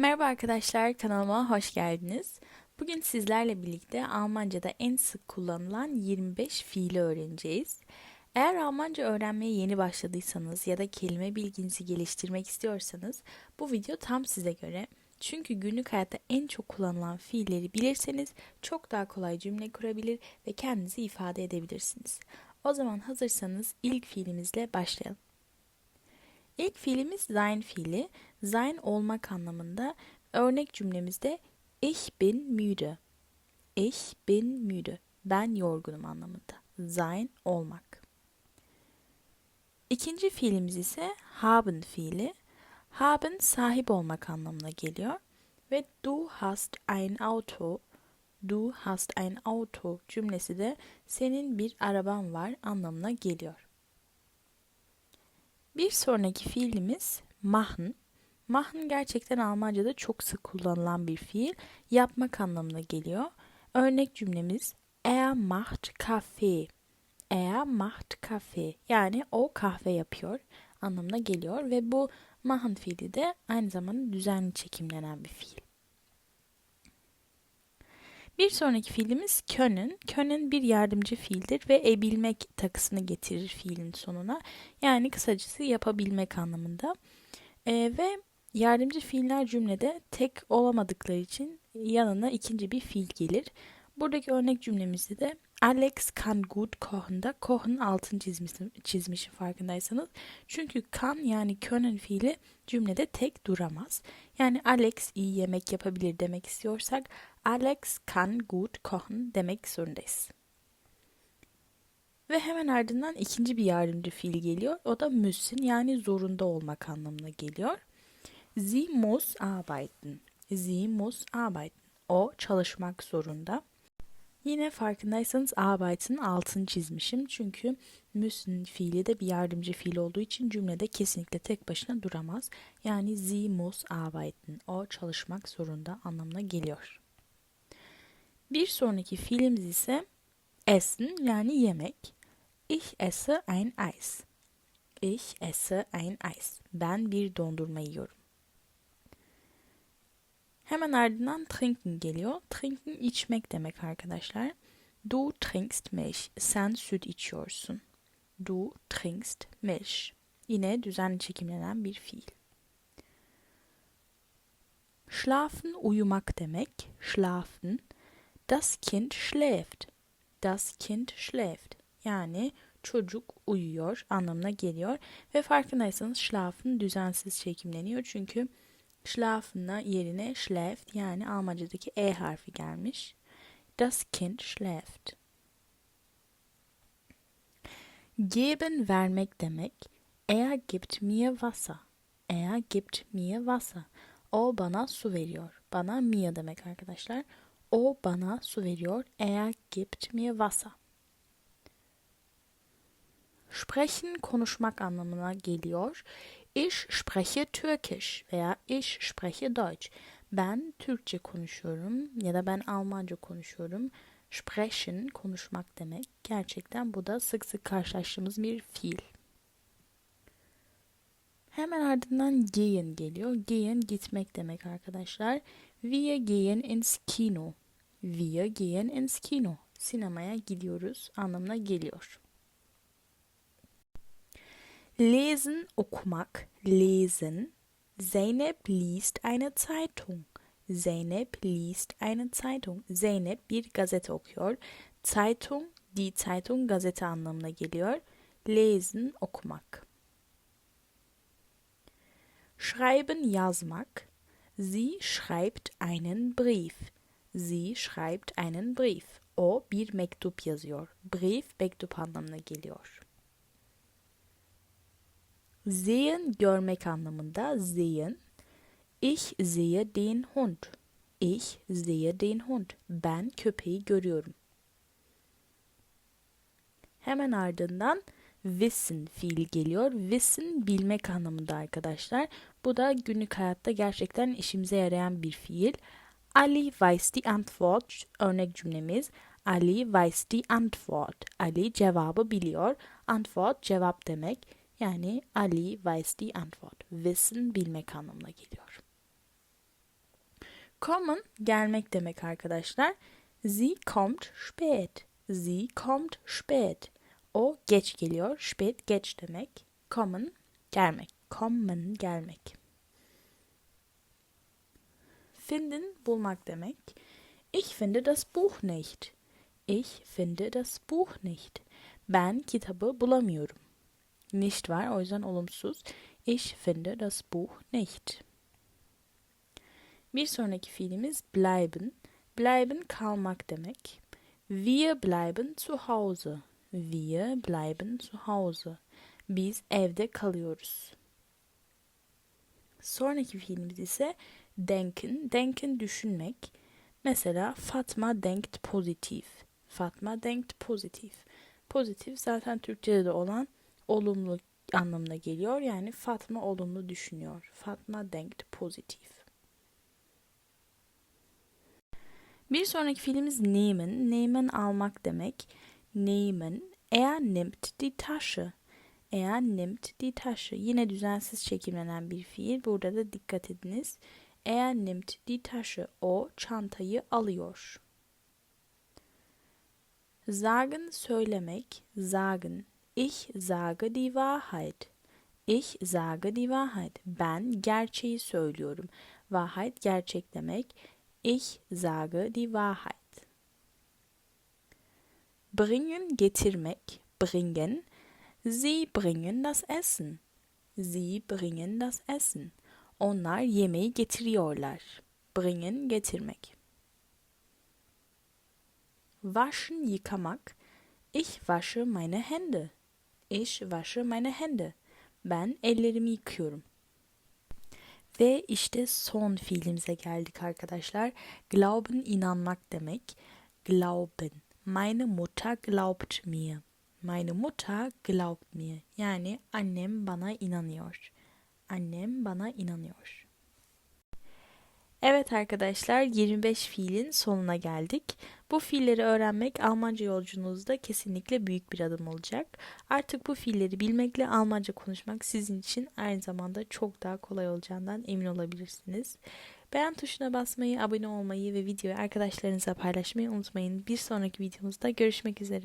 Merhaba arkadaşlar, kanalıma hoş geldiniz. Bugün sizlerle birlikte Almanca'da en sık kullanılan 25 fiili öğreneceğiz. Eğer Almanca öğrenmeye yeni başladıysanız ya da kelime bilginizi geliştirmek istiyorsanız bu video tam size göre. Çünkü günlük hayatta en çok kullanılan fiilleri bilirseniz çok daha kolay cümle kurabilir ve kendinizi ifade edebilirsiniz. O zaman hazırsanız ilk fiilimizle başlayalım. İlk fiilimiz sein fiili. Sein olmak anlamında. Örnek cümlemizde ich bin müde. Ich bin müde. Ben yorgunum anlamında. Sein olmak. İkinci fiilimiz ise haben fiili. Haben sahip olmak anlamına geliyor. Ve du hast ein Auto. Du hast ein Auto cümlesi de senin bir araban var anlamına geliyor. Bir sonraki fiilimiz machen. Machen gerçekten Almanca'da çok sık kullanılan bir fiil. Yapmak anlamına geliyor. Örnek cümlemiz Er macht Kaffee. Er macht Kaffee. Yani o kahve yapıyor anlamına geliyor ve bu machen fiili de aynı zamanda düzenli çekimlenen bir fiil. Bir sonraki fiilimiz können. Können bir yardımcı fiildir ve ebilmek takısını getirir fiilin sonuna. Yani kısacası yapabilmek anlamında. E, ve yardımcı fiiller cümlede tek olamadıkları için yanına ikinci bir fiil gelir. Buradaki örnek cümlemizde de Alex kann gut kochen da kochen altın çizmişim, çizmişim farkındaysanız. Çünkü kan yani können fiili cümlede tek duramaz. Yani Alex iyi yemek yapabilir demek istiyorsak Alex kann gut kochen demek zorundayız. Ve hemen ardından ikinci bir yardımcı fiil geliyor. O da müssen yani zorunda olmak anlamına geliyor. Sie muss arbeiten. Sie muss arbeiten. O çalışmak zorunda. Yine farkındaysanız arbeiten altını çizmişim. Çünkü müssen fiili de bir yardımcı fiil olduğu için cümlede kesinlikle tek başına duramaz. Yani sie muss arbeiten. O çalışmak zorunda anlamına geliyor. Bir sonraki fiilimiz ise essen yani yemek. Ich esse ein Eis. Ich esse ein Eis. Ben bir dondurma yiyorum. Hemen ardından trinken geliyor. Trinken içmek demek arkadaşlar. Du trinkst Milch. Sen süt içiyorsun. Du trinkst Milch. Yine düzenli çekimlenen bir fiil. Schlafen uyumak demek. Schlafen. Das Kind schläft. Das Kind schläft. Yani çocuk uyuyor anlamına geliyor. Ve farkındaysanız schlafen düzensiz çekimleniyor. Çünkü Schlafen'a yerine schläft yani Almanca'daki E harfi gelmiş. Das Kind schläft. Geben vermek demek. Er gibt mir Wasser. Er gibt mir Wasser. O bana su veriyor. Bana mir demek arkadaşlar. O bana su veriyor. Er gibt mir Wasser. Sprechen konuşmak anlamına geliyor. Ich spreche Türkisch veya ich spreche Deutsch. Ben Türkçe konuşuyorum ya da ben Almanca konuşuyorum. Sprechen konuşmak demek. Gerçekten bu da sık sık karşılaştığımız bir fiil. Hemen ardından gehen geliyor. Gehen gitmek demek arkadaşlar. Wir gehen ins Kino. Wir gehen ins Kino. Sinemaya gidiyoruz anlamına geliyor. Lesen okumak, lesen. Zeynep liest eine Zeitung. Zeynep liest eine Zeitung. Zeynep bir gazete okuyor. Zeitung, die Zeitung gazete anlamına geliyor. Lesen okumak. Schreiben yazmak. Sie schreibt einen Brief. Sie schreibt einen Brief. O bir mektup yazıyor. Brief mektup anlamına geliyor. Sehen görmek anlamında sehen. Ich sehe den Hund. Ich sehe den Hund. Ben köpeği görüyorum. Hemen ardından wissen fiil geliyor. Wissen bilmek anlamında arkadaşlar. Bu da günlük hayatta gerçekten işimize yarayan bir fiil. Ali weiß die Antwort örnek cümlemiz. Ali weiß die Antwort. Ali cevabı biliyor. Antwort cevap demek. Yani Ali weiß die Antwort. Wissen bilmek anlamına geliyor. Kommen gelmek demek arkadaşlar. Sie kommt spät. Sie kommt spät. O geç geliyor. Spät geç demek. Kommen gelmek. Kommen gelmek. Finden bulmak demek. Ich finde das Buch nicht. Ich finde das Buch nicht. Ben kitabı bulamıyorum. Nicht var o yüzden olumsuz. Ich finde das Buch nicht. Bir sonraki fiilimiz bleiben. Bleiben kalmak demek. Wir bleiben zu Hause. Wir bleiben zu Hause. Biz evde kalıyoruz. Sonraki fiilimiz ise denken. Denken düşünmek. Mesela Fatma denkt pozitif. Fatma denkt pozitif. Pozitif zaten Türkçe'de de olan olumlu anlamına geliyor. Yani Fatma olumlu düşünüyor. Fatma denkt pozitif. Bir sonraki fiilimiz nehmen. Nehmen almak demek. Nehmen. Er nimmt die Tasche. Er nimmt die Tasche. Yine düzensiz çekimlenen bir fiil. Burada da dikkat ediniz. Er nimmt die Tasche. O çantayı alıyor. Sagen söylemek. Sagen. Ich sage die Wahrheit. Ich sage die Wahrheit. Ben gerçeği söylüyorum. Wahrheit gerçek demek. Ich sage die Wahrheit. Bringen getirmek. Bringen. Sie bringen das Essen. Sie bringen das Essen. Onlar yemeği getiriyorlar. Bringen getirmek. Waschen yıkamak. Ich wasche meine Hände. Ich wasche meine Hände. Ben ellerimi yıkıyorum. Ve işte son fiilimize geldik arkadaşlar. Glauben inanmak demek. Glauben. Meine Mutter glaubt mir. Meine Mutter glaubt mir. Yani annem bana inanıyor. Annem bana inanıyor. Evet arkadaşlar 25 fiilin sonuna geldik. Bu fiilleri öğrenmek Almanca yolculuğunuzda kesinlikle büyük bir adım olacak. Artık bu fiilleri bilmekle Almanca konuşmak sizin için aynı zamanda çok daha kolay olacağından emin olabilirsiniz. Beğen tuşuna basmayı, abone olmayı ve videoyu arkadaşlarınızla paylaşmayı unutmayın. Bir sonraki videomuzda görüşmek üzere.